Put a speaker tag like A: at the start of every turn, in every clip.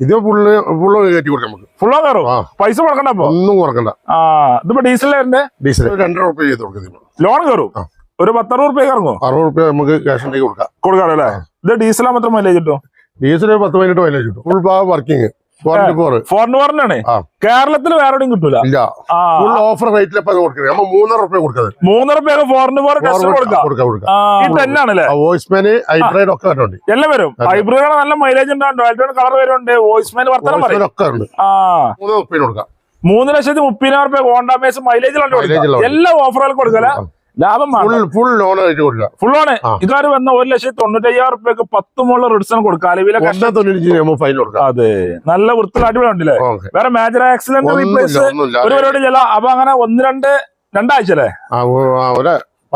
A: ഇത് full full കയറ്റി കൊടുക്കാം നമുക്ക്.
B: ഫുള്ളോ കയറും
A: ആ.
B: പൈസ കൊടുക്കണ്ട അപ്പൊ?
A: ഒന്നും കൊടുക്കണ്ട
B: ആ ഇതിപ്പോ ഡീസലിന്റെ
A: ഡീസൽ രണ്ടര റുപ്യ ചെയ്ത് കൊടുക്കുന്നത്
B: ലോൺ കയറും? ഒരു പത്തറുപത് റുപ്യ ഇറങ്ങോ
A: അറുപത് റുപ്യ നമുക്ക് ക്യാഷ് ഉണ്ടെങ്കിൽ കൊടുക്കാം.
B: കൊടുക്കാറല്ലേ ഇത് ഡീസലാ മാത്രം മൈലേജ് കിട്ടും?
A: ഡീസൽ പത്ത് പതിനെട്ട് മൈലേജ് കിട്ടും. ഫുൾ പാ വർക്കിംഗ് ഫോർട്ടി ഫോർ
B: ഫോറിന് കേരളത്തിൽ വേറെ എവിടെയും കിട്ടൂല.
A: ഓഫർ റേറ്റിൽ മൂന്നര റുപ്യ കൊടുക്കുന്നത്
B: മൂന്നര റുപ്യ ഫോറിന് ഫോർ ടെസ്റ്റ് കൊടുക്കാം.
A: കൊടുക്കാം കൊടുക്കാം.
B: ആ, ഈ ടെന്നാണല്ലേ
A: വോയിസ് മാന് ഹൈബ്രൈഡ് ഒക്കെ വരുന്നുണ്ട്.
B: എല്ലാം വരും. ഹൈബ്രിഡ് നല്ല മൈലേജ് ഡോൾട്ടൺ കളർ വരുന്നുണ്ട്. വോയിസ് മാൻ വർത്തനം
A: മൂന്ന്
B: ലക്ഷത്തി മുപ്പതിനായിരം റുപ്യ ഹോണ്ടാമേസ് മൈലേജ് എല്ലാ ഓഫറുകൾ കൊടുക്കല ലാഭം
A: ഫുൾ ലോൺ ആയിട്ട്
B: ഫുൾ. ഇതുവരെ വന്ന ഒരു ലക്ഷത്തി തൊണ്ണൂറ്റയ്യായിരം റുപ്യക്ക് പത്ത് മുകളിൽ റിഡ്സൺ കൊടുക്കാം അലവിലെ
A: ഫൈൻ
B: അതെ. നല്ല വൃത്തിൽ അടിപൊളി ഉണ്ടല്ലേ
A: ഓക്കെ.
B: വേറെ മേജർ ആക്സിഡന്റ് റീപ്ലേസ് ഒരു പരിപാടി ചില അപ്പൊ അങ്ങനെ ഒന്ന് രണ്ട് രണ്ടാഴ്ച അല്ലേ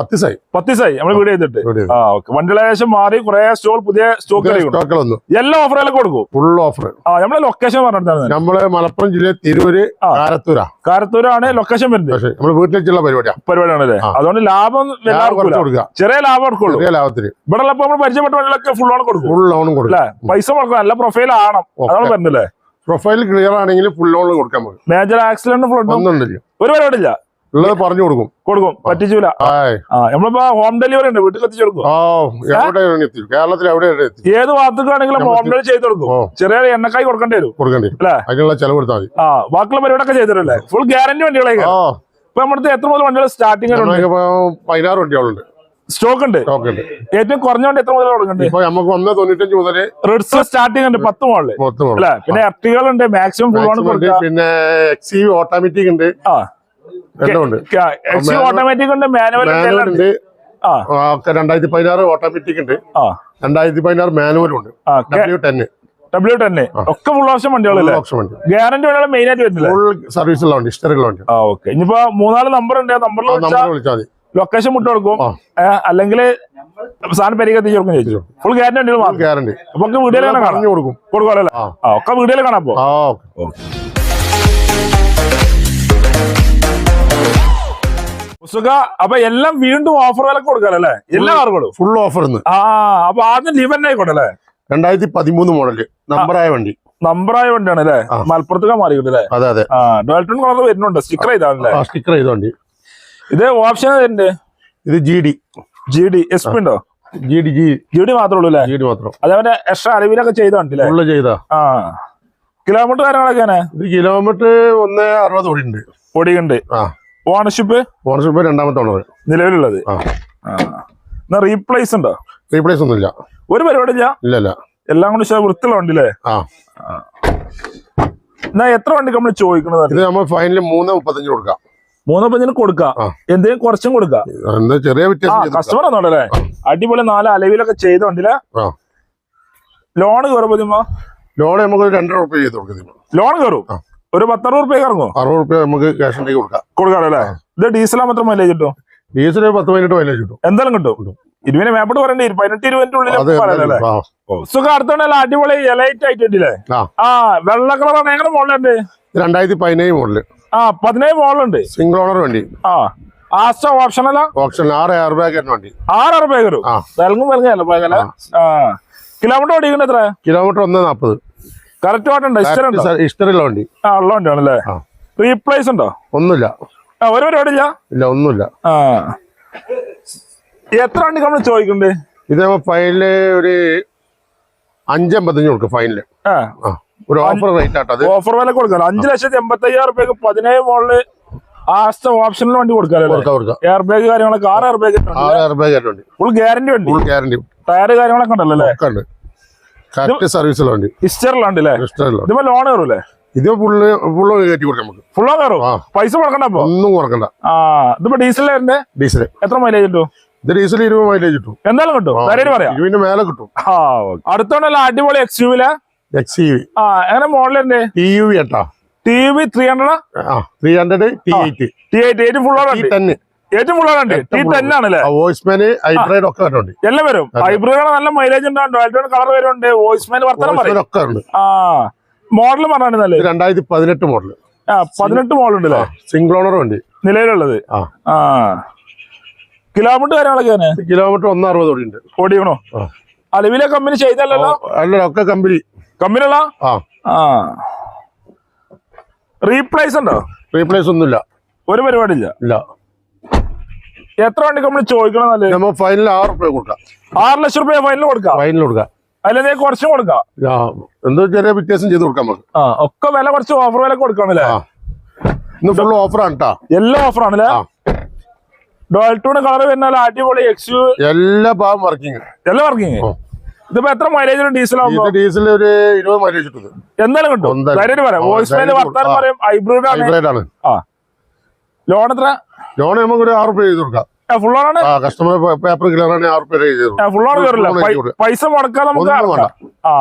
A: ആ, ഓ- ആ, ഒരു പത്ത് സൈ
B: പത്ത് ദിവസമായി നമ്മൾ വീഡിയോ ചെയ്തിട്ട്. ആ ഓക്കെ. ശേഷം മാറി കുറെ സ്റ്റോൾ പുതിയ സ്റ്റോക്ക്
A: സ്റ്റോക്കുകളൊന്നും.
B: എല്ലാ ഓഫറുകളും കൊടുക്കും.
A: ഫുൾ ഓഫർ
B: ആ നമ്മളെ ലൊക്കേഷൻ പറഞ്ഞിട്ടാണ്
A: നമ്മൾ മലപ്പുറം ജില്ലയിൽ തിരൂര്. കാരത്തൂരാ.
B: കാരത്തൂരാണ് ലൊക്കേഷൻ വരുന്നത്.
A: നമ്മൾ വീട്ടിലേക്കുള്ള പരിപാടിയാണ്
B: പരിപാടിയാണ്
A: അല്ലേ
B: അതുകൊണ്ട് ലാഭം എല്ലാവർക്കും ചെറിയ ലാഭം എടുക്കുള്ളൂ
A: ചെറിയ ലാഭത്തിന്.
B: ഇവിടെ ഉള്ളപ്പോ നമ്മൾ പരിചയപ്പെട്ട വണ്ടികളൊക്കെ ഫുൾ ഓൺ കൊടുക്കും.
A: ഫുൾ ലോണും
B: കൊടുക്കും. പൈസ കൊടുക്കണം നല്ല പ്രൊഫൈൽ ആണം അതാണ് വരുന്നില്ലേ
A: പ്രൊഫൈൽ ക്ലിയർ ആണെങ്കിൽ ഫുൾ ലോൺ കൊടുക്കാൻ പറ്റും.
B: മേജർ ആക്സിഡന്റ് ഫ്ലഡ്
A: ഒന്നുമില്ല
B: ഒരു പരിപാടിയില്ല.
A: ഉള്ളത് പറഞ്ഞു കൊടുക്കും.
B: കൊടുക്കും. പറ്റിച്ചൂല. നമ്മളിപ്പോ ഹോം ഡെലിവറി ഉണ്ട്. വീട്ടിൽ എത്തിച്ചു കൊടുക്കും.
A: കേരളത്തിൽ എത്തി?
B: ഏത് ഭാഗത്തേക്കാണെങ്കിലും ഹോം ഡെലിവറി ചെയ്ത് കൊടുക്കും. ചെറിയ എണ്ണക്കായി കൊടുക്കേണ്ടി വരും.
A: കൊടുക്കേണ്ടി.
B: അല്ലേ?
A: അതിനുള്ള ചെലവ് കൊടുത്താൽ മതി.
B: ആ ബാക്കിയുള്ള പരിപാടിയൊക്കെ ചെയ്തിട്ടല്ലേ? ഫുൾ ഗ്യാരണ്ടി വണ്ടികളൊക്കെ
A: ഓ
B: ഇപ്പൊ നമ്മുടെ എത്ര മുതൽ വണ്ടികൾ സ്റ്റാർട്ടിംഗ്
A: പതിനാറ് വണ്ടികളുണ്ട്
B: സ്റ്റോക്ക് ഉണ്ട്.
A: സ്റ്റോക്ക് ഉണ്ട്.
B: ഏറ്റവും കുറഞ്ഞ വണ്ടി എത്ര മുതൽ കൊടുക്കണ്ടേ
A: ഇപ്പൊ നമുക്ക് ഒന്ന് തൊണ്ണൂറ്റഞ്ച് മുതൽ
B: റിഡ്സ് സ്റ്റാർട്ടിംഗ് ഉണ്ട് പത്ത് മോളിൽ പിന്നെ എർട്ടികൾ ഉണ്ട് മാക്സിമം ഫുൾ ആണ്
A: പിന്നെ എക്സി ഓട്ടോമാറ്റിക് ഉണ്ട്.
B: ആ.
A: ഉണ്ട്
B: ഓട്ടോമാറ്റിക് ഉണ്ട് മാനുവൽ
A: മാനുവൽ ഉണ്ട്. രണ്ടായിരത്തി പതിനാറ് ഓട്ടോമാറ്റിക് ഉണ്ട്. രണ്ടായിരത്തി പതിനാറ് മാനുവലും ഉണ്ട്. ഡബ്ല്യു ടെൻ
B: ഡബ്ല്യൂ ടെൻ ഒക്കെ ഫുൾ ഓപ്ഷൻ വണ്ടികളല്ലേ? ഗ്യാരണ്ടി വണ്ടികൾ മെയിൻ ആയിട്ട് വരുന്നില്ല?
A: ഫുൾ സർവീസ് ഉള്ള വണ്ടി ഹിസ്റ്ററി ഉള്ള വണ്ടി.
B: ആ ഓക്കെ ഇനിയിപ്പോ മൂന്നാൽ നമ്പർ ഉണ്ട്. നമ്പറിൽ
A: ആ
B: വിളിച്ചാൽ
A: മതി.
B: ലൊക്കേഷൻ മുട്ട കൊടുക്കും. അല്ലെങ്കിൽ സാധനം പെരിക എത്തിച്ചു കൊടുക്കും ചോദിച്ചു ഫുൾ ഗ്യാരണ്ടി വണ്ടികൾ
A: ഗ്യാരണ്ടി
B: അപ്പൊ വീഡിയോയിൽ കാണാം.
A: കൊടുക്കും.
B: കൊടുക്കാം ഒക്കെ വീഡിയോയിൽ കാണാം അപ്പൊ.
A: ആ
B: സുഖ. അപ്പൊ എല്ലാം വീണ്ടും ഓഫർ ഓഫറുകളൊക്കെ കൊടുക്കാറല്ലേ എല്ലാ കാറുകളും?
A: ഫുൾ ഓഫർ
B: ആ അപ്പൊ ആദ്യം ലിവൻ ആയിക്കോട്ടെ അല്ലേ?
A: രണ്ടായിരത്തി പതിമൂന്ന് മോഡൽ നമ്പറായ വണ്ടി.
B: നമ്പറായ വണ്ടിയാണ് അല്ലേ. മലപ്പുറത്തേക്ക് മാറിയിട്ടുണ്ട് അല്ലേ?
A: അതെ അതെ.
B: ഡോൾട്ടൺ കളർ വരുന്നുണ്ട്. സ്റ്റിക്കർ
A: ചെയ്താണല്ലേ സ്റ്റിക്കർ ചെയ്ത വണ്ടി
B: ഇത് ഓപ്ഷൻ ഉണ്ട്
A: ഇത് G D
B: G D S P ഉണ്ടോ?
A: G D G
B: G D മാത്രമേ ഉള്ളൂ അല്ലേ?
A: ജി ഡി മാത്രം.
B: അതേപോലെ എക്സ്ട്രാ അലവിലൊക്കെ ചെയ്ത വണ്ടില്ലേ
A: ചെയ്ത.
B: ആ. കിലോമീറ്റർ കാര്യങ്ങളൊക്കെയാണ്
A: ഇത് കിലോമീറ്റർ ഒന്ന് അറുപത് ഓടി ഉണ്ട്
B: ഓടിയുണ്ട്
A: ആ.
B: ഓണർഷിപ്പ്
A: ഓണർഷിപ്പ് രണ്ടാമത്തെ ഓണർ
B: നിലവിലുള്ളത്. എന്നാ റീപ്ലേസ് ഉണ്ടോ?
A: റീപ്ലേസ് ഒന്നും ഇല്ല
B: ഒരു പരിപാടി ഇല്ല
A: ഇല്ല. ഇല്ല
B: എല്ലാം കൊണ്ട് വൃത്തിയുള്ള വണ്ടിയില്ലേ?
A: ആ.
B: എന്നാ എത്ര വണ്ടി നമ്മൾ ചോദിക്കുന്നത്?
A: ഇത് നമ്മൾ ഫൈനൽ മൂന്ന് മുപ്പത്തഞ്ച് കൊടുക്കാം.
B: മൂന്ന് പഞ്ചിന് കൊടുക്കാം? എന്തെങ്കിലും കുറച്ചും കൊടുക്കാം?
A: ചെറിയ വ്യത്യാസം
B: കസ്റ്റമർ ഒന്നുണ്ടല്ലേ അടിപൊളി നാല് അലവിലൊക്കെ ചെയ്ത വണ്ടിയിലെ? ലോൺ കയറുമ്പോ
A: ലോൺ നമുക്ക് രണ്ടര ഉറപ്പ് ചെയ്ത് കൊടുക്കുന്നു
B: ലോൺ കയറും. ഒരു പത്തറുപത് റുപ്യ ഇറങ്ങോ
A: അറുപത് റുപ്യ നമുക്ക് ക്യാഷ് ഉണ്ടെങ്കിൽ കൊടുക്കാം.
B: കൊടുക്കാറല്ലേ ഇത് ഡീസലാ മാത്രം മൈലേജ് കിട്ടും
A: ഡീസൽ പത്ത് പതിനെട്ട് മൈലേജ് കിട്ടും.
B: എന്തായാലും കിട്ടും. ഇരുപതിനെ മേപ്പോട്ട് പറയണ്ടേ? പതിനെട്ട് ഇരുപതിന്റെ ഉള്ളിൽ സുഖം അടുത്തോണ്ടല്ല അടിപൊളി എലൈറ്റ് ആയിട്ടുണ്ടല്ലേ
A: ആ.
B: വെള്ള കളറാണ് എങ്ങനെ മോഡൽ
A: ഇത് രണ്ടായിരത്തി പതിനേഴ് മോഡൽ
B: ആ പതിനേഴ് മോഡലുണ്ട്
A: സിംഗിൾ ഓണർ വണ്ടി.
B: ആ. ആസ്റ്റോ ഓപ്ഷൻ
A: ഓപ്ഷൻ ആറ് എയർ ബാഗ് വണ്ടി.
B: ആറ് അറുപത് ബാഗ്
A: വരും
B: വിലങ്ങും വിലങ്ങല്ല കിലോമീറ്റർ ഓടിക്കുന്നത് എത്ര?
A: കിലോമീറ്റർ ഒന്ന് നാൽപ്പത്
B: കറക്റ്റ് ഉണ്ടോ
A: വണ്ടി.
B: ആ ഉള്ള റീപ്ലേസ് ഉണ്ടോ?
A: ഒന്നുമില്ല.
B: ആ ഒരു പരിപാടി ഇല്ല?
A: ഇല്ല ഒന്നുമില്ല.
B: ആ. എത്ര വണ്ടി നമ്മൾ ചോദിക്കണ്ടേ
A: ഇത് ഫൈനൽ ഒരു അഞ്ചമ്പത്തഞ്ച് കൊടുക്കും ഫൈനൽ. ഒരു ഓഫർ റേറ്റ് ആട്ടോ
B: ഓഫർ വില കൊടുക്കാം അഞ്ചു ലക്ഷത്തി എൺപത്തി അയ്യായിരം റുപ്യക്ക് പതിനേഴ് മോളിൽ ആസ്റ്റ ഓപ്ഷനിൽ വണ്ടി
A: കൊടുക്കാം
B: എയർ ബാഗ് കാര്യങ്ങളൊക്കെ ആറ് air bag
A: air bag
B: full guarantee വണ്ടി.
A: ഫുൾ ഗ്യാരണ്ടി
B: ടയർ കാര്യങ്ങളൊക്കെ ഉണ്ടല്ലോ അല്ലേ?
A: കറക്റ്റ് സർവീസുള്ള വണ്ടി
B: ഹിസ്റ്ററിലുണ്ട്. അല്ലേ ഇതുമ്പോ ലോൺ കയറൂലേ
A: ഇത് ഫുള്ള് ഫുള്ള് കയറ്റി കൊടുക്കാം നമുക്ക്.
B: ഫുള്ളോ കയറും പൈസ കൊടുക്കണ്ട അപ്പൊ?
A: ഒന്നും കൊടുക്കണ്ട
B: ആ ഇതിപ്പോ ഡീസലിന്റെ
A: ഡീസൽ
B: എത്ര മൈലേജ് കിട്ടും?
A: ഇത് ഡീസൽ ഇരുപത് മൈലേജ് കിട്ടും.
B: എന്തായാലും കിട്ടും. പറയാം.
A: ഇരുപതിന്റെ മേലെ കിട്ടും.
B: ആ അടുത്തോണ്ടല്ല അടിപൊളി എക്സ് യു
A: എക്സ് യു
B: ആ എങ്ങനെ മോഡലിന്റെ
A: T U V എട്ടാ
B: T V three hundred
A: three hundred T eight
B: T eight
A: T ten
B: ഏറ്റവും കൂടുതലുണ്ട് ടി ടെൻ ആണല്ലേ?
A: വോയിസ് ഹൈബ്രിഡ് ഒക്കെ ഉണ്ട്
B: എല്ലാം വരും ഹൈബ്രിഡാണ് നല്ല മൈലേജ് ഉണ്ടാവും ഡോൾട്ടൺ കളർ വരുന്നുണ്ട്. വോയിസ് മാൻ വർത്തനം പറയും.
A: ഒക്കെ ഉണ്ട്.
B: ആ മോഡൽ നല്ലത്
A: രണ്ടായിരത്തി പതിനെട്ട് മോഡൽ
B: ആ പതിനെട്ട് മോഡൽ ഉണ്ട് അല്ലേ
A: സിംഗിൾ ഓണർ വണ്ടി
B: നിലവിലുള്ളത്.
A: ആ.
B: കിലോമീറ്റർ കാര്യങ്ങളൊക്കെ
A: കിലോമീറ്റർ ഒന്ന് അറുപത് ഓടി ഉണ്ട്
B: ഓടിക്കണോ?
A: ആ.
B: അലവിലെ കമ്പനി ചെയ്തല്ലോ
A: അല്ല ഒക്കെ കമ്പനി
B: കമ്പനിയുള്ള
A: ആ.
B: ആ. റീപ്ലേസ് ഉണ്ടോ?
A: റീപ്ലേസ് ഒന്നുമില്ല.
B: ഒരു പരിപാടിയില്ല.
A: ഇല്ല.
B: എത്ര വണ്ടി നമ്മൾ ചോദിക്കണം നമ്മൾ
A: നമ്മ ഫൈനൽ ആറ് റുപ്യ കൊടുക്കാം.
B: ആറ് ലക്ഷം രൂപ ഫൈനൽ കൊടുക്കാം.
A: ഫൈനൽ കൊടുക്കാം.
B: അല്ലെ കുറച്ച് കൊടുക്കാം.
A: എന്തോ ചെറിയ വ്യത്യാസം ചെയ്ത് കൊടുക്കാം നമുക്ക്.
B: ആ ഒക്കെ വില കുറച്ച് ഓഫർ വില കൊടുക്കണല്ലേ
A: ഇന്ന് ഫുൾ ഓഫറാണ് കേട്ടാ
B: എല്ലാ
A: ആ.
B: ഡോൾട്ടൂണ് കളർ വരുന്നാൽ അടിപൊളി എക്സ്
A: എല്ലാ ഭാഗം വർക്കിംഗ്
B: എല്ലാം
A: വർക്കിംഗ്
B: ഇതിപ്പോ എത്ര മൈലേജ് ഡീസൽ ആവുമ്പോ?
A: ഇത് ഡീസൽ ഒരു ഇരുപത് മൈലേജ്
B: എന്തായാലും കിട്ടും?
A: എന്തായാലും. ആ,
B: വോയിസ് വർത്താനം പറയും. ഹൈബ്രിഡ് ആണ്.
A: ഹൈബ്രൈഡ് ആണ്.
B: ആ. ലോൺ എത്ര?
A: ലോൺ നമുക്ക് ഒരു ആറ് ചെയ്ത് കൊടുക്കാം.
B: ഫുൾ ഓണാണ്
A: കസ്റ്റമർ പേപ്പർ ക്ലിയർ ആണെങ്കിൽ ആറ് റുപ്യ ചെയ്ത്
B: ഫുൾ ഓൺ കയറില്ല. പൈസ മുടക്കാൻ നമുക്ക് ആ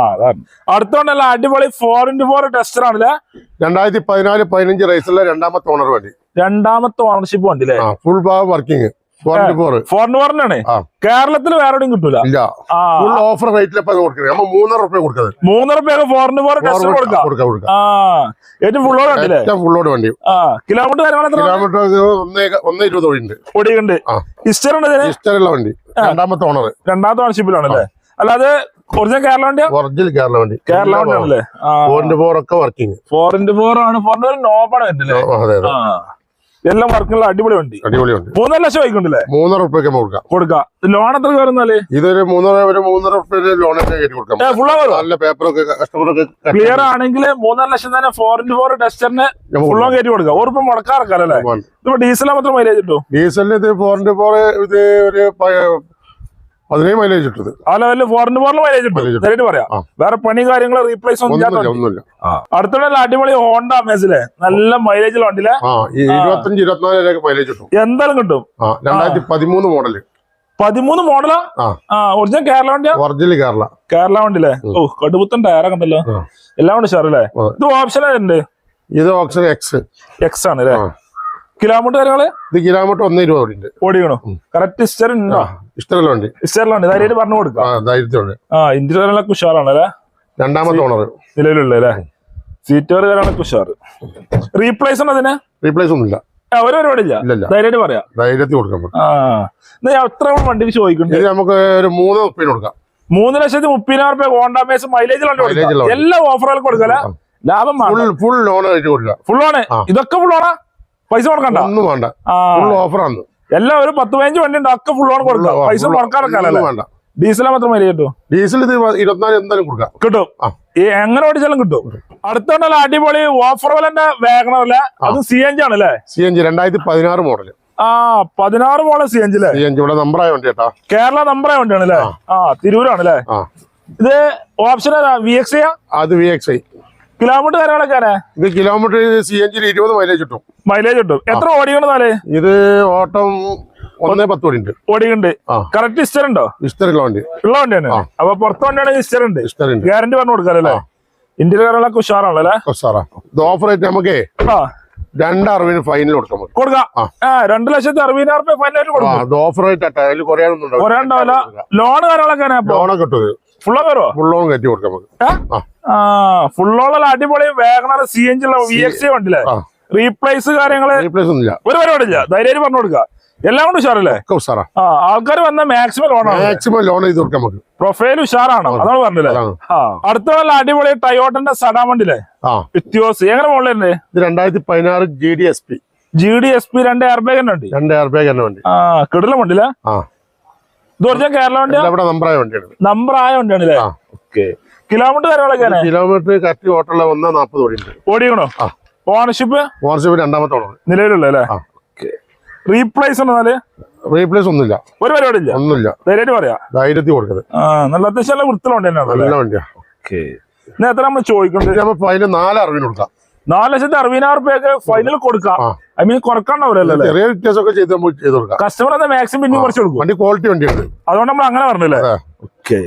B: അടുത്തോണ്ടല്ല അടിപൊളി ഫോർ ഇന്റു ഫോർ ടെസ്റ്റർ ആണല്ലേ
A: രണ്ടായിരത്തി പതിനാല് പതിനഞ്ച് റേസിലെ രണ്ടാമത്തെ ഓണർ വണ്ടി.
B: രണ്ടാമത്തെ ഓണർഷിപ്പ് വണ്ടി
A: ഫുൾ ഭാഗം വർക്കിംഗ്
B: ഫോറിനാണ് കേരളത്തിൽ വേറെ എവിടെയും കിട്ടൂല.
A: ഓഫർ റേറ്റിൽ ഇപ്പൊ നമ്മ മൂന്നര റുപ്യ കൊടുക്കുന്നത്
B: മൂന്നര റുപ്യ ഫോർ ഇന്റു ഫോർ ടെസ്റ്റർ കൊടുക്കാം. ഏറ്റവും
A: ഫുള്ളോട് വണ്ടി.
B: കിലോമീറ്റർ
A: കിലോമീറ്റർ ഒന്നേ ഇരുപത്
B: ഓടിയുണ്ട്
A: വണ്ടി. രണ്ടാമത്തെ ഓണർ
B: രണ്ടാമത്തെ ഓണർഷിപ്പിലാണല്ലേ അല്ലാതെ ഒറിജിനൽ കേരള വണ്ടിയാ?
A: ഒറിജിനൽ കേരള വണ്ടി.
B: കേരള വണ്ടിയാണല്ലേ? ആ.
A: ഫോറിന്റെ ഫോർ ഒക്കെ വർക്കിംഗ്
B: ഫോർ ഇന്റു ഫോർ ആണ് ഫോറിന്റെ ഒരു നോബാണ് വരുന്നില്ലേ
A: അതെ. അതെ
B: എല്ലാം വർക്കുള്ള അടിപൊളി വണ്ടി
A: അടിപൊളി വണ്ടി
B: മൂന്നര ലക്ഷം വായിക്കണ്ടല്ലേ
A: മൂന്നര റുപ്യൊക്കെ കൊടുക്കാം.
B: കൊടുക്കാം. ലോൺ എത്ര കയറുന്നാൽ
A: ഇതൊരു മൂന്നര ഒരു മൂന്നര റുപ്യ ലോണൊക്കെ കയറ്റി കൊടുക്കാം.
B: ഫുള്ളാ കയറും
A: നല്ല പേപ്പറൊക്കെ കസ്റ്റമറൊക്കെ
B: ക്ലിയർ ആണെങ്കിൽ മൂന്നര ലക്ഷം തന്നെ ഫോർ ഇന്റു ഫോർ ടെസ്റ്ററിന് ഫുള്ളോ കയറ്റി കൊടുക്കാം. ഉറപ്പ് മുടക്കാറക്കാറല്ലേ ഇപ്പൊ ഡീസലാ മാത്രം മൈലേജ് കിട്ടും
A: ഡീസലിന് ഇത് ഫോർ ഇന്റു ഫോർ ഇത് ഒരു പതിനേഴ് മൈലേജ് ഇട്ടത്.
B: ആ ലെവലിൽ ഫോർ ഇന്റു ഫോറിൽ മൈലേജ്. നേരിട്ട് പറയാം. വേറെ പണി കാര്യങ്ങൾ റീപ്ലേസ് ഒന്നും അടുത്തുള്ള അടിപൊളി ഹോണ്ട അമേസിലെ നല്ല മൈലേജ് വണ്ടിയിലെ
A: ഇരുപത്തഞ്ച് ഇരുപത്തിനാല് മൈലേജ് കിട്ടും.
B: എന്തായാലും കിട്ടും.
A: രണ്ടായിരത്തി പതിമൂന്ന് മോഡൽ
B: പതിമൂന്ന് മോഡലാ ഒറിജിനൽ കേരള വണ്ടിയാ?
A: ഒറിജിനൽ കേരള
B: കേരള വണ്ടിയിലെ ഓ കടുപുത്തൻ ടയറൊക്കെ ഉണ്ടല്ലോ. എല്ലാം കൊണ്ട് ഷാറല്ലേ. ഇത് ഓപ്ഷൻ ഉണ്ട്
A: ഇത് ഓപ്ഷൻ എക്സ്
B: എക്സ് ആണ് അല്ലേ. കിലോമീറ്റർ കാര്യങ്ങൾ?
A: ഇത് കിലോമീറ്റർ ഒന്നേ രൂപ ഓടിണ്ട്
B: ഓടിക്കണോ? കറക്റ്റ് ഇസ്റ്റർ ഉണ്ടോ?
A: ഇഷ്ടമുള്ള വണ്ടി
B: ഹിസ്റ്ററിലുണ്ട് ധൈര്യമായിട്ട് പറഞ്ഞു കൊടുക്കാം
A: ധൈര്യത്തിലുണ്ട്
B: ആ ഇന്റീരിയറിലൊക്കെ ഉഷാറാണ് അല്ലേ
A: രണ്ടാമത്തെ ഓണർ
B: നിലവിലുള്ള അല്ലേ? സീറ്റുകൾ കാര്യങ്ങളൊക്കെ ഉഷാർ റീപ്ലേസ് ആണ് അതിന്?
A: റീപ്ലേസ് ഒന്നുമില്ല.
B: ഒരു പരിപാടി ഇല്ല.
A: ഇല്ലല്ല
B: ധൈര്യമായിട്ട് പറയാം.
A: ധൈര്യത്തിൽ കൊടുക്കാൻ പറ്റും.
B: ആ എന്നാ എത്ര ചോദിക്കുന്നുണ്ട്?
A: നമുക്ക് ഒരു മൂന്ന് കൊടുക്കാം.
B: മൂന്ന് ലക്ഷത്തി മുപ്പതിനായിരം. എല്ലാ കൊടുക്കല ലാഭം
A: ഫുൾ ഫുൾ ലോൺ
B: ഫുൾ ആണ് ഇതൊക്കെ ഫുൾ ആണാ പൈസ കൊടുക്കണ്ട.
A: ഒന്നും വേണ്ട. ഓഫറാണ്
B: എല്ലാം ഒരു പത്ത് പതിനഞ്ച് വണ്ടി ഉണ്ട്. ഒക്കെ ഫുൾ ഓൺ കൊടുക്കാം. പൈസ മുടക്കാറൊക്കെ
A: വേണ്ട.
B: ഡീസൽ മാത്രം മൈലേജ് കിട്ടും?
A: ഡീസൽ ഇത് ഇരുപത്തിനാല് എന്തായാലും കൊടുക്കാം.
B: കിട്ടും. എങ്ങനെ ഓടിച്ചാലും കിട്ടും. അടുത്തുണ്ടല്ലോ അടിപൊളി ഓഫർ വിലന്റെ വേഗണല്ലേ അത് സി എൻ ജി ആണല്ലേ
A: സി എൻ ജി രണ്ടായിരത്തി പതിനാറ് മോഡൽ
B: ആ പതിനാറ് മോഡൽ സി എൻ ജി അല്ലേ?
A: സി എൻ ജി ഇവിടെ നമ്പറായ വണ്ടി കേട്ടാ
B: കേരള നമ്പർ വണ്ടിയാണല്ലേ ആ. തിരൂരാണ്
A: അല്ലേ?
B: ഇത് ഓപ്ഷൻ ഏതാ? വി എക്സ്
A: അത് വി എക്സ് ഐ
B: കിലോമീറ്റർ കാര്യങ്ങളൊക്കെ
A: ഇത് കിലോമീറ്റർ സി എൻ ജിയിൽ ഇരുപത് മൈലേജ് കിട്ടും.
B: മൈലേജ് കിട്ടും എത്ര ഓടിയുണ്ട് നാല്?
A: ഇത് ഓട്ടം ഒന്നേ പത്ത്
B: ഓടിയുണ്ട്.
A: ഓടിയുണ്ട്.
B: കറക്റ്റ് ഇസ്റ്റർ ഉണ്ടോ?
A: ഇസ്റ്റർ ഉള്ള വണ്ടി.
B: ഉള്ള വണ്ടിയാണ്. അപ്പൊ പുറത്ത് വണ്ടിയാണെങ്കിൽ ഇസ്റ്റർ ഉണ്ട്.
A: ഇസ്റ്റർ ഉണ്ട്.
B: ഗ്യാരണ്ടി പറഞ്ഞു കൊടുക്കാറല്ലേ ഇന്ത്യയിലെ കാര്യങ്ങളൊക്കെ ഉഷാറാണല്ലേ
A: ഇത് ഓഫർ ആയിട്ട് നമുക്ക് രണ്ട് അറുപതിന് ഫൈനൽ കൊടുക്കാം.
B: കൊടുക്കാം രണ്ട് ലക്ഷത്തി അറുപതിനായിരം രൂപ
A: ഫൈനൽ
B: കൊടുക്കാം.
A: ഓഫർ ആയിട്ട് അതിൽ കുറയാനൊന്നും
B: കുറേ ലോൺ കാര്യങ്ങളൊക്കെ
A: ലോൺ കിട്ടും
B: ഫുള്ളോ വരുമോ
A: ഫുൾ ലോൺ കയറ്റി കൊടുക്കാം നമുക്ക്.
B: ഫുള്ളോളം അടിപൊളി WagonR C N G V X വണ്ടിയില്ലേ?
A: ആ.
B: റീപ്ലേസ് കാര്യങ്ങൾ
A: റീപ്ലേസ് ഒന്നുമില്ല.
B: ഒരു പരിപാടിയില്ല. ധൈര്യം പറഞ്ഞു കൊടുക്കുക. എല്ലാം കൊണ്ട് ഉഷാറല്ലേ?
A: ഉഷാറാ.
B: ആ ആൾക്കാർ വന്ന മാക്സിമം ലോൺ
A: മാക്സിമം ലോൺ ചെയ്ത് കൊടുക്കാം നമുക്ക്
B: പ്രൊഫൈൽ ഉഷാറാണോ? അതാണ് പറഞ്ഞില്ലേ? അടുത്ത അടുത്തുള്ള അടിപൊളി ടയോട്ടന്റെ സഡാ വണ്ടിയില്ലേ? വിത്യോസ് എങ്ങനെ മോളിൽ
A: ഇത് രണ്ടായിരത്തി പതിനാറ് G D S P
B: G D S P രണ്ട് എയർ ബാഗ് ഉണ്ട്
A: രണ്ട് എയർ ബാഗ് തന്നെ വണ്ടി.
B: ആ കിടല വണ്ടിയില്ല
A: ആ.
B: ഇത് ഒറിജിനൽ കേരള വണ്ടിയാണ്
A: നമ്പർ നമ്പറായ വണ്ടിയാണ്.
B: നമ്പർ ആയ
A: വണ്ടിയാണ്
B: ഓക്കെ കിലോമീറ്റർ കാര്യങ്ങളൊക്കെ
A: കിലോമീറ്റർ കറക്റ്റ് ഓട്ടമുള്ള ഒന്നാ നാൽപ്പത് ഓടിയുണ്ട്
B: ഓടിയണോ
A: ആ.
B: ഓണർഷിപ്പ്
A: ഓണർഷിപ്പ് രണ്ടാമത്തെ ഓണർ
B: നിലവിലുള്ള അല്ലേ റീപ്ലേസ് എന്നാൽ
A: റീപ്ലേസ് ഒന്നുമില്ല.
B: ഒരു പരിപാടി ഇല്ല?
A: ഒന്നുമില്ല.
B: ധൈര്യമായിട്ട് പറയാ?
A: ധൈര്യത്തിൽ
B: കൊടുക്കരുത്. നല്ല അത്യാവശ്യം നല്ല വൃത്തിയുള്ള വണ്ടി
A: നല്ല വണ്ടിയാ.
B: ഓക്കെ എത്ര നമ്മൾ
A: ഇത് നമ്മൾ ഫൈനൽ നാല് അറിവിന് കൊടുക്കാം.
B: നാല് ലക്ഷത്തി അറുപതിനായിരം രൂപയൊക്കെ ഫൈനൽ കൊടുക്കാം. ഐ മീൻ കുറക്കണ്ടാവില്ലല്ലോ അല്ലേ?
A: ചെറിയ വ്യത്യാസമൊക്കെ ചെയ്ത് നമ്മൾ ചെയ്ത് കൊടുക്കാം.
B: കസ്റ്റമർ അത് മാക്സിമം പിന്നെ കുറച്ച് കൊടുക്കും.
A: വണ്ടി ക്വാളിറ്റി വണ്ടിയുണ്ട്
B: അതുകൊണ്ട് നമ്മൾ അങ്ങനെ പറഞ്ഞില്ലേ. ഓക്കെ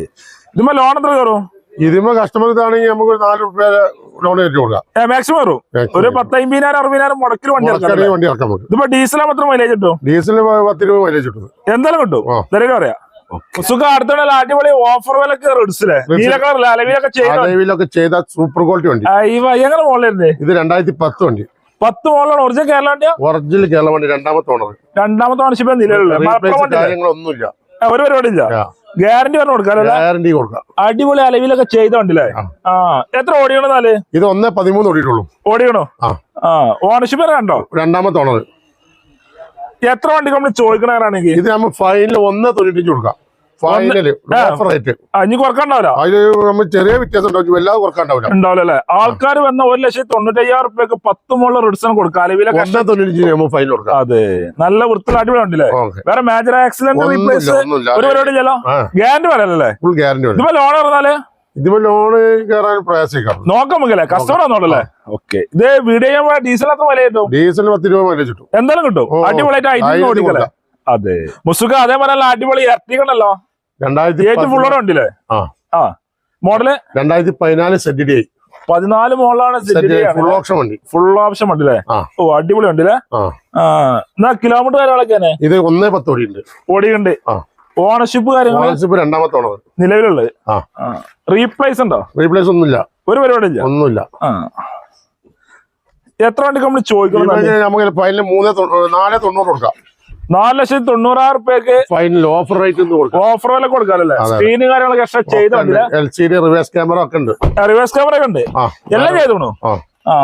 B: ഇതുമ്പോ ലോൺ എത്ര കയറും?
A: ഇതിമ കസ്റ്റമർ ഇതാണെങ്കിൽ നമുക്ക് ഒരു നാല് റുപ്യ ലോൺ കയറ്റി കൊടുക്കാം.
B: മാക്സിമം ഒരു പത്ത് അമ്പതിനായിരം അറുപതിനായിരം മുടക്കിൽ വണ്ടി
A: വണ്ടി ഇറക്കാം നമുക്ക്.
B: ഇതിപ്പോ ഡീസൽ മാത്രം മൈലേജ് കിട്ടും?
A: ഡീസലിന് പത്ത് രൂപ മൈലേജ് കിട്ടും.
B: എന്തായാലും കിട്ടും.
A: ആ.
B: പറയാം. സുഖം അടുത്തുള്ള അടിപൊളി ഓഫർ വിലക്ക് റിഡ്സിലെ നീല കളറില്ല അലവിലൊക്കെ ചെയ്ത?
A: അലവിലൊക്കെ ചെയ്ത സൂപ്പർ ക്വാളിറ്റി വണ്ടി.
B: എങ്ങനെ
A: ഇത് രണ്ടായിരത്തി പത്ത് വണ്ടി.
B: പത്ത് മോളിലാണ് ഒറിജിനൽ കേരള വണ്ടിയാ?
A: ഒറിജിനൽ കേരള വണ്ടി രണ്ടാമത്തെ ഓണർ
B: രണ്ടാമത്തെ ഓണർഷിപ്പ് നിലവിലുള്ള
A: കാര്യങ്ങളൊന്നുമില്ല.
B: ഒരു പരിപാടി ഇല്ല
A: ആ.
B: ഗ്യാരണ്ടി പറഞ്ഞു കൊടുക്കാറല്ലേ
A: ഗ്യാരണ്ടി കൊടുക്കാം.
B: അടിപൊളി അലവിലൊക്കെ ചെയ്ത വണ്ടില്ലേ
A: ആ.
B: എത്ര ഓടിയണോ നാല്?
A: ഇത് ഒന്ന് പതിമൂന്ന് ഓടിയിട്ടുള്ളൂ.
B: ഓടിയണോ
A: ആ.
B: ഓണർഷിപ്പ് കണ്ടോ?
A: രണ്ടാമത്തെ ഓണർ
B: എത്ര വണ്ടി നമ്മൾ ചോദിക്കണവരാണെങ്കിൽ
A: ഇത് നമ്മൾ ഫൈനൽ ഒന്ന് തൊണ്ണൂറ്റി കൊടുക്കാം.
B: കുറക്കണ്ടാവില്ല?
A: നമ്മൾ ചെറിയ വ്യത്യാസം ഉണ്ടാവും വല്ലാതെ കുറക്കാണ്ടാവില്ല.
B: ഉണ്ടാവില്ല അല്ലേ ആൾക്കാർ വന്ന ഒരു ലക്ഷത്തി തൊണ്ണൂറ്റയ്യായിരം റുപ്യക്ക് പത്ത് മുകളിൽ റിഡ്സൺ കൊടുക്കാം
A: ഫൈൻ കൊടുക്കാം.
B: അതെ. നല്ല വൃത്തിയുള്ള അടിപൊളി ഉണ്ടല്ലേ വേറെ മേജർ ആക്സിഡന്റ് റീപ്ലേസ് ഒരു പരിപാടി ചെല്ലോ
A: ഗ്യാരന്റി
B: ഗ്യാരണ്ടി പറയല്ലേ
A: ഫുൾ ഗ്യാരണ്ടി വരും
B: ഇതിപ്പോ ലോൺ പറഞ്ഞാൽ?
A: ഇതിപ്പോ ലോണ് കയറാൻ പ്രയാസിക്കാം
B: നോക്കാം നമുക്കല്ലേ കസ്റ്റമർ ആണോളല്ലേ ഓക്കെ. ഇത് വീഡിയോ ഡീസൽ എത്ര വില കിട്ടും?
A: ഡീസൽ പത്ത് രൂപ വില കിട്ടും.
B: എന്തായാലും കിട്ടും. അടിപൊളിയായിട്ട് അതെ. മുസുഖ അതേപോലെ അടിപൊളി ഇറക്കിക്കണല്ലോ
A: രണ്ടായിരത്തി ആ.
B: മോഡൽ?
A: രണ്ടായിരത്തി പതിനാല് സെറ്റ് ഡി
B: പതിനാല് മോഡലാണ്
A: ഫുൾ ഓപ്ഷൻ വണ്ടി.
B: ഫുൾ ഓപ്ഷൻ വണ്ടി
A: അല്ലേ
B: ഓ അടിപൊളി വണ്ടി
A: ആ.
B: എന്നാ കിലോമീറ്റർ കാര്യങ്ങളൊക്കെ
A: ഇത് ഒന്നേ പത്ത് ഓടി ഉണ്ട്
B: ഓടിയുണ്ട്
A: ഉണ്ട്
B: ഓണർഷിപ്പ് കാര്യങ്ങൾ
A: ഓണർഷിപ്പ് രണ്ടാമത്തെ ഓണർ
B: നിലവിലുള്ളത്? റീപ്ലേസ് ഉണ്ടോ?
A: റീപ്ലേസ് ഒന്നുമില്ല.
B: ഒരു പരിപാടി ഇല്ല?
A: ഒന്നുമില്ല.
B: എത്ര വണ്ടിക്ക് നമ്മൾ ചോദിക്കണം
A: നമുക്ക് ഫൈനൽ മൂന്ന് നാല് തൊണ്ണൂറ് കൊടുക്കാം.
B: നാല് ലക്ഷത്തി തൊണ്ണൂറായിരം റുപ്യക്ക്
A: ഫൈനൽ ഓഫർ റേറ്റ്
B: ഓഫർ വില കൊടുക്കാറല്ലേ?
A: അതെ.
B: സ്ക്രീന് കാര്യങ്ങളൊക്കെ എക്സ്ട്രാ ചെയ്ത
A: L C D reverse camera ഒക്കെ ഉണ്ട്.
B: റിവേഴ്സ് ക്യാമറ ഒക്കെ ഉണ്ട്. എല്ലാം ചെയ്തോണു?
A: ആ.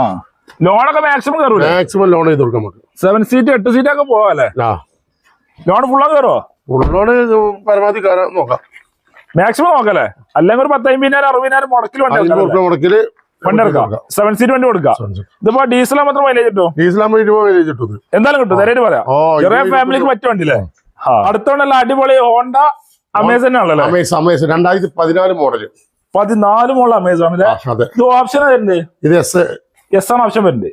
B: ലോണൊക്കെ മാക്സിമം കയറും
A: മാക്സിമം ലോൺ ചെയ്ത് കൊടുക്കാം
B: സെവൻ സീറ്റ് എട്ട് സീറ്റ് ഒക്കെ പോവാല്ലേ? ലോൺ ഫുള്ളാ കയറുമോ
A: ഫുൾ ലോൺ പരമാവധി കയറാൻ നോക്കാം.
B: മാക്സിമം നോക്കല്ലേ? അല്ലെങ്കിൽ ഒരു പത്തമ്പതിനായിരം അറുപതിനായിരം മുടക്കിൽ
A: മുടക്കിൽ
B: വണ്ടി എടുക്കാം. സെവൻ സീറ്റ് വണ്ടി കൊടുക്കാം. ഇതിപ്പോ ഡീസൽ മാത്രം മൈലേജ് കിട്ടും
A: ഡീസലാകുമ്പോൾ രൂപ മൈലേജ് കിട്ടും ഇത്.
B: എന്തായാലും കിട്ടും. നേരിട്ട് പറയാം.
A: ഓ
B: ചെറിയ ഫാമിലിക്ക് പറ്റിയ വണ്ടിയില്ലേ അടുത്തോണ്ടല്ല അടിപൊളി ഹോണ്ട അമേസൺ ആണല്ലേ
A: രണ്ടായിരത്തി പതിനാല് മോഡൽ
B: പതിനാല് മോഡൽ അമേസോൺ ഇത് ഓപ്ഷൻ വരുന്നുണ്ട്
A: ഇത് എസ്
B: എസ് ആണ് ഓപ്ഷൻ വരുന്നുണ്ട്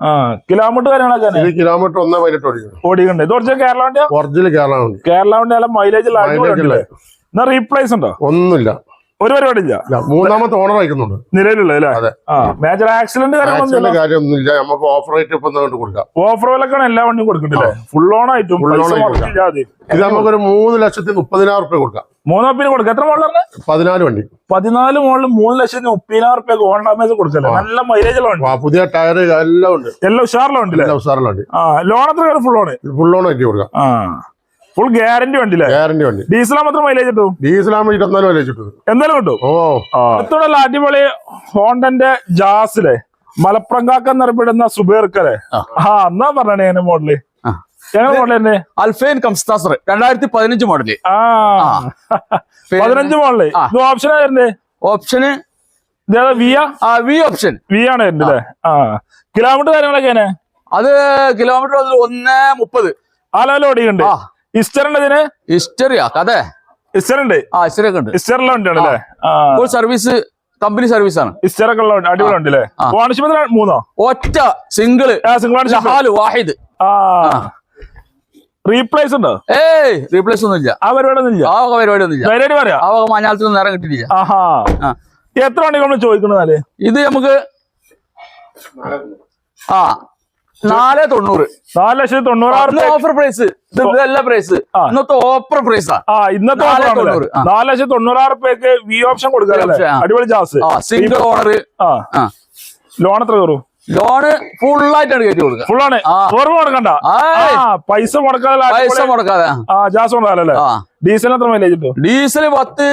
B: ആ. കിലോമീറ്റർ കാര്യങ്ങളൊക്കെ തന്നെ.
A: ഇത് കിലോമീറ്റർ ഒന്നേ പതിനെട്ട് ഓടിക്കുന്നു
B: ഓടിക്കുന്നുണ്ട്. ഇത് കുറച്ച് കേരള വണ്ടിയാ
A: ഒറിജിനൽ കേരള വണ്ടി
B: കേരള വണ്ടി നല്ല മൈലേജ് റീപ്ലേസ് ഉണ്ടോ?
A: ഒന്നുമില്ല.
B: ഒരു പരിപാടി ഇല്ല
A: ഇല്ല, മൂന്നാമത്തെ ഓണർ അയക്കുന്നുണ്ട്.
B: നിലവിലുള്ള അല്ലേ? മേജർ ആക്സിഡന്റ്
A: കാര്യമൊന്നുമില്ല. നമുക്ക് ഓഫർ റേറ്റ് ഇപ്പൊ കൊണ്ട് കൊടുക്കാം.
B: ഓഫർ വിലക്കാണ് എല്ലാ വണ്ടിയും കൊടുക്കണ്ടല്ലേ? ഫുൾ ഓൺ ആയിട്ടും ഫുൾ
A: ഇത് നമുക്കൊരു മൂന്ന് ലക്ഷത്തി മുപ്പതിനായിരം റുപ്യ കൊടുക്കാം.
B: മൂന്നാം കൊടുക്കാം. എത്ര മോളിലാണ്
A: പതിനാല് വണ്ടി.
B: പതിനാല് മോളിൽ മൂന്ന് ലക്ഷത്തി മുപ്പതിനായിരം റുപ്യ ഓൺ ഡാമേജ് കൊടുക്കല്ലേ? നല്ല മൈലേജ്
A: പുതിയ ടയർ എല്ലാം ഉണ്ട്.
B: എല്ലാം ഉഷാറിലുണ്ട്
A: എല്ലാം
B: ആ ലോൺ എത്ര ഫുൾ ഓൺ
A: ഫുൾ ഓൺ ആയിട്ട് കൊടുക്കാം.
B: ആ. ഫുൾ ഗ്യാരണ്ടി വണ്ടിയില്ല
A: ഗ്യാരണ്ടി വണ്ടി.
B: ഡീസലാ മാത്രം മൈലേജ് കിട്ടും?
A: ഡീസലാകുമ്പോൾ ഇരുപത്തിനാല് മൈലേജ് കിട്ടും.
B: എന്തായാലും കിട്ടും?
A: ഓ.
B: അടുത്തുള്ള അടിപൊളി ഹോണ്ടന്റെ ജാസിലെ മലപ്പുറം കാക്ക എന്നറിയപ്പെടുന്ന സുബേർക്കലെ ആ. എന്നാ പറഞ്ഞേ എന്നെ മോഡൽ
C: അൽഫൈൻ കംസ്താസർ രണ്ടായിരത്തി പതിനഞ്ച് മോഡൽ
B: ആ. പതിനഞ്ച് മോഡൽ. ഓപ്ഷൻ ആയിരുന്നേ
C: ഓപ്ഷന് വി ഓപ്ഷൻ
B: വി ആണ് കിലോമീറ്റർ കാര്യങ്ങളൊക്കെ
C: അത് കിലോമീറ്റർ ഒന്ന് മുപ്പത്.
B: ആ ലെവൽ ഓടിയുണ്ട് ഉണ്ട് ഇതിന്?
C: ഹിസ്റ്ററിയാ കഥ.
B: ഇസ്റ്റർ ഉണ്ട്?
C: ആ ഹിസ്റ്ററി ഒക്കെ ഉണ്ട്.
B: ഇസ്റ്ററിലെ വണ്ടിയാണ് അല്ലേ?
C: ഫുൾ സർവീസ് കമ്പനി സർവീസ് ആണ്.
B: ഇസ്റ്ററൊക്കെ ഉള്ള അടിപൊളി ഉണ്ട് അല്ലേ. ഓണർഷിപ്പ് മൂന്നോ?
C: ഒറ്റ സിംഗിൾ
B: ആ സിംഗിൾ
C: വാഹിദ്.
B: ആ. റീപ്ലേസ് ഉണ്ടോ?
C: ഏയ് റീപ്ലേസ് ഒന്നും ഇല്ല.
B: ആ പരിപാടി ഒന്നും ഇല്ല?
C: ആ വക പരിപാടി ഒന്നും ഇല്ല.
B: പരിപാടി പറയാം.
C: ആ വക മഞ്ഞാളത്തിൽ നേരം കിട്ടിയില്ല
B: ആഹാ. എത്ര വണ്ടി നമ്മൾ ചോദിക്കുന്നത്
C: ഇത് നമുക്ക് ആ. നാല് തൊണ്ണൂറ്.
B: നാല് ലക്ഷത്തി
C: തൊണ്ണൂറ് ഓഫർ പ്രൈസ് ഇതെല്ലാം പ്രൈസ്. ഇന്നത്തെ ഓഫർ പ്രൈസാ
B: ആ. ഇന്നത്തെ
C: നാല്? തൊണ്ണൂറ്,
B: ലക്ഷത്തി തൊണ്ണൂറായിരം റുപ്യക്ക് വി ഓപ്ഷൻ കൊടുക്കാല്ലേ? അടിപൊളി ജാസ്.
C: സിംഗിൾ ഓണർ
B: ആ. ലോൺ എത്ര കയറും?
C: ലോണ് ഫുള്ളായിട്ടാണ് കയറ്റി കൊടുക്കുക.
B: ഫുള്ളാണ് ഓർമ്മ മുടക്കണ്ട. പൈസ മുടക്കാതെ
C: പൈസ മുടക്കാതെ.
B: ആ ജാസ് കൊണ്ടാലല്ലേ ഡീസൽ എത്ര മൈലേജ് കിട്ടും
C: ഡീസൽ പത്ത്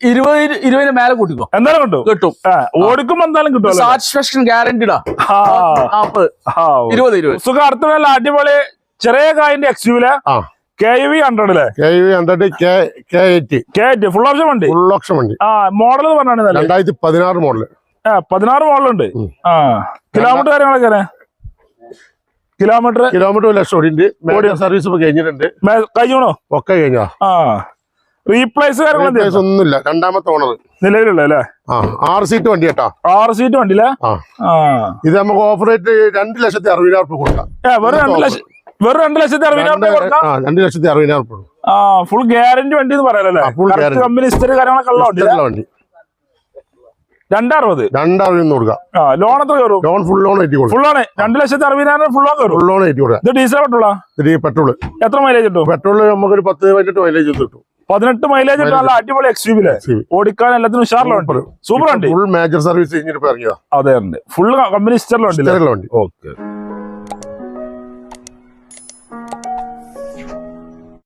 C: ഇരുപത് ഇരുപതിന് മേലെ കൂട്ടിക്കോ.
B: എന്തായാലും കിട്ടും.
C: കിട്ടും.
B: ആ, ഓടിക്കുമ്പോ എന്തായാലും കിട്ടും
C: സാറ്റിസ്ഫാക്ഷൻ ഗ്യാരണ്ടിടാ
B: ആ.
C: നാപ്പത്.
B: ആ,
C: ഇരുപത് ഇരുപത്.
B: സുഖം അടുത്ത അടിപൊളി ചെറിയ കായിന്റെ എക്സ്യൂല
A: ആ.
B: കെ വി ഹൺഡ്രഡ് അല്ലേ
A: K V hundred K K eighty
B: K full option വണ്ടി?
A: ഫുൾ ഓപ്ഷൻ വണ്ടി.
B: ആ മോഡൽ എന്ന് പറഞ്ഞാണ്
A: രണ്ടായിരത്തി പതിനാറ് മോഡൽ
B: ആ പതിനാറ് മോഡലുണ്ട്. ആ കിലോമീറ്റർ കാര്യങ്ങളൊക്കെ? കിലോമീറ്റർ
A: കിലോമീറ്റർ ഒരു ലക്ഷം ഓടിയുണ്ട് സർവീസ് ഇപ്പൊ കഴിഞ്ഞിട്ടുണ്ട്.
B: കഴിഞ്ഞോ
A: ഒക്കെ കഴിഞ്ഞോ?
B: ആ. റീപ്ലേസ്
A: ഒന്നുമില്ല. രണ്ടാമത്തെ ഓണർ
B: നിലവിലുള്ള അല്ലേ?
A: ആ ആറ് സീറ്റ് വണ്ടി കേട്ടാ.
B: ആറ് സീറ്റ്
A: വണ്ടി
B: അല്ലേ
A: ഇത് നമുക്ക് ഓഫർ റേറ്റ് രണ്ട് ലക്ഷത്തി അറുപതിനായിരം രൂപ കൊടുക്കാം.
B: വെറും രണ്ട് ലക്ഷം വെറും രണ്ട് ലക്ഷത്തി അറുപതിനായിരം
A: രണ്ട്
B: രൂപ
A: രണ്ട് ലക്ഷത്തി അറുപതിനായിരം രൂപ
B: ആ ഫുൾ ഗ്യാരണ്ടി വണ്ടി എന്ന്. കമ്പനി കാര്യങ്ങളൊക്കെ ഉള്ള വണ്ടി. രണ്ടറുപത്?
A: രണ്ടറുപത് കൊടുക്കാം.
B: ലോൺ എത്ര കയറും?
A: Loan full loan full
B: loan രണ്ട് ലക്ഷത്തി അറുപതിനായിരം ഫുൾ ലോൺ കയറും?
A: ഫുൾ ലോൺ കൊടുക്കാം.
B: ഇത് ഡീസൽ പെട്രോളാ?
A: ഇത് ഈ പെട്രോൾ.
B: എത്ര മൈലേജ് കിട്ടും?
A: പെട്രോൾ നമുക്കൊരു പത്ത് പതിനെട്ട് മൈലേജ് കിട്ടും.
B: പതിനെട്ട് മൈലേജ് നല്ല അടിപൊളി എക്സ്
A: യുവിലെ
B: ഓടിക്കാൻ എല്ലാത്തിനും ഉഷാറിലുണ്ട് സൂപ്പർ വണ്ടി.
A: ഫുൾ മേജർ സർവീസ് കഴിഞ്ഞിട്ട് ഇറങ്ങിയതാ.
B: അതെ ഉണ്ട്. ഫുൾ കമ്പനി
A: വണ്ടി
B: ഓക്കെ